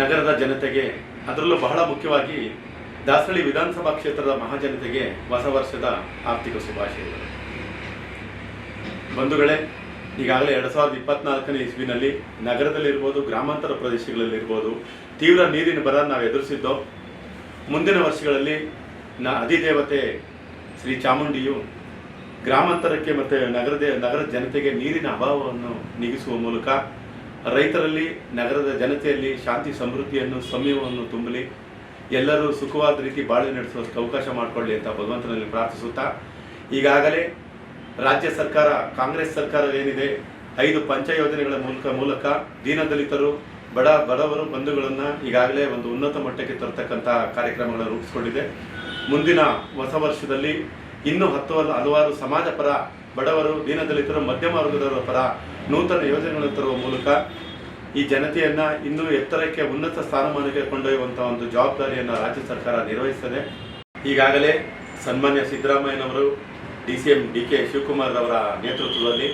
ನಗರದ ಜನತೆಗೆ, ಅದರಲ್ಲೂ ಬಹಳ ಮುಖ್ಯವಾಗಿ ದಾಸರಳ್ಳಿ ವಿಧಾನಸಭಾ ಕ್ಷೇತ್ರದ ಮಹಾಜನತೆಗೆ ಹೊಸ ವರ್ಷದ ಆರ್ಥಿಕ ಶುಭಾಶಯಗಳು. ಬಂಧುಗಳೇ, ಈಗಾಗಲೇ ಎರಡು ಸಾವಿರದ ಇಪ್ಪತ್ನಾಲ್ಕನೇ ಇಸ್ವಿನಲ್ಲಿ ನಗರದಲ್ಲಿರ್ಬೋದು, ಗ್ರಾಮಾಂತರ ಪ್ರದೇಶಗಳಲ್ಲಿರ್ಬೋದು ತೀವ್ರ ನೀರಿನ ಬರ ನಾವು ಎದುರಿಸಿದ್ದೋ, ಮುಂದಿನ ವರ್ಷಗಳಲ್ಲಿ ನ ಅಧಿದೇವತೆ ಶ್ರೀ ಚಾಮುಂಡಿಯು ಗ್ರಾಮಾಂತರಕ್ಕೆ ಮತ್ತು ನಗರದ ನಗರದ ಜನತೆಗೆ ನೀರಿನ ಅಭಾವವನ್ನು ನೀಗಿಸುವ ಮೂಲಕ ರೈತರಲ್ಲಿ, ನಗರದ ಜನತೆಯಲ್ಲಿ ಶಾಂತಿ, ಸಮೃದ್ಧಿಯನ್ನು ಸಂಯಮವನ್ನು ತುಂಬಲಿ, ಎಲ್ಲರೂ ಸುಖವಾದ ರೀತಿ ಬಾಳ್ವೆ ನಡೆಸುವಷ್ಟು ಅವಕಾಶ ಮಾಡಿಕೊಳ್ಳಿ ಅಂತ ಭಗವಂತನಲ್ಲಿ ಪ್ರಾರ್ಥಿಸುತ್ತಾ, ಈಗಾಗಲೇ ರಾಜ್ಯ ಸರ್ಕಾರ, ಕಾಂಗ್ರೆಸ್ ಸರ್ಕಾರ ಏನಿದೆ ಐದು ಪಂಚ ಯೋಜನೆಗಳ ಮೂಲಕ ಮೂಲಕ ದೀನದಲಿತರು, ಬಡ ಬಡವರು ಬಂಧುಗಳನ್ನು ಈಗಾಗಲೇ ಒಂದು ಉನ್ನತ ಮಟ್ಟಕ್ಕೆ ತರತಕ್ಕಂಥ ಕಾರ್ಯಕ್ರಮಗಳನ್ನು ರೂಪಿಸಿಕೊಂಡಿದೆ. ಮುಂದಿನ ಹೊಸ ವರ್ಷದಲ್ಲಿ ಇನ್ನೂ ಹತ್ತು ಹಲ- ಹಲವಾರು ಸಮಾಜ ಪರ ಬಡವರು ದೀನದಲಿತರು ಮಧ್ಯಮ ವರ್ಗದವರ ಪರ ನೂತನ ಯೋಜನೆಗಳನ್ನು ತರುವ ಮೂಲಕ ಈ ಜನತೆಯನ್ನ ಇನ್ನೂ ಎತ್ತರಕ್ಕೆ ಉನ್ನತ ಸ್ಥಾನಮಾನಕ್ಕೆ ಕೊಂಡೊಯ್ಯುವಂತಹ ಒಂದು ಜವಾಬ್ದಾರಿಯನ್ನು ರಾಜ್ಯ ಸರ್ಕಾರ ನಿರ್ವಹಿಸಿದೆ ಈಗಾಗಲೇ ಸನ್ಮಾನ್ಯ ಸಿದ್ದರಾಮಯ್ಯನವರು, D C M D K Shivakumar ಅವರ ನೇತೃತ್ವದಲ್ಲಿ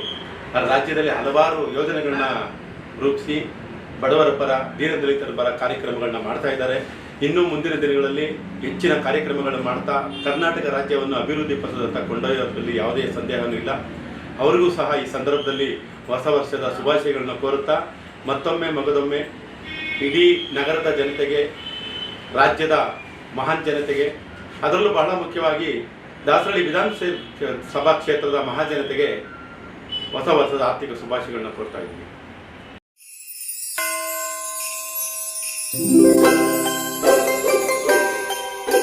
ರಾಜ್ಯದಲ್ಲಿ ಹಲವಾರು ಯೋಜನೆಗಳನ್ನ ರೂಪಿಸಿ ಬಡವರ ಪರ ದೀನದಲಿತರ ಪರ ಕಾರ್ಯಕ್ರಮಗಳನ್ನ ಮಾಡ್ತಾ ಇದ್ದಾರೆ. ಇನ್ನು ಮುಂದಿನ ದಿನಗಳಲ್ಲಿ ಹೆಚ್ಚಿನ ಕಾರ್ಯಕ್ರಮಗಳನ್ನು ಮಾಡ್ತಾ ಕರ್ನಾಟಕ ರಾಜ್ಯವನ್ನು ಅಭಿವೃದ್ಧಿ ಪಥದತ್ತ ಕೊಂಡೊಯ್ಯೋದ್ರಲ್ಲಿ ಯಾವುದೇ ಸಂದೇಹವೂ ಇಲ್ಲ. ಅವರಿಗೂ ಸಹ ಈ ಸಂದರ್ಭದಲ್ಲಿ ಹೊಸ ವರ್ಷದ ಶುಭಾಶಯಗಳನ್ನು ಕೋರುತ್ತಾ ಮತ್ತೊಮ್ಮೆ ಮಗದೊಮ್ಮೆ ಇಡೀ ನಗರದ ಜನತೆಗೆ, ರಾಜ್ಯದ ಮಹಾನ್ ಜನತೆಗೆ, ಅದರಲ್ಲೂ ಬಹಳ ಮುಖ್ಯವಾಗಿ ದಾಸರಳ್ಳಿ ವಿಧಾನಸಭೆ ಸಭಾ ಕ್ಷೇತ್ರದ ಮಹಾಜನತೆಗೆ ಹೊಸ ವರ್ಷದ ಆರ್ಥಿಕ ಶುಭಾಶಯಗಳನ್ನು ಕೋರ್ತಾ ಇದ್ದೀನಿ.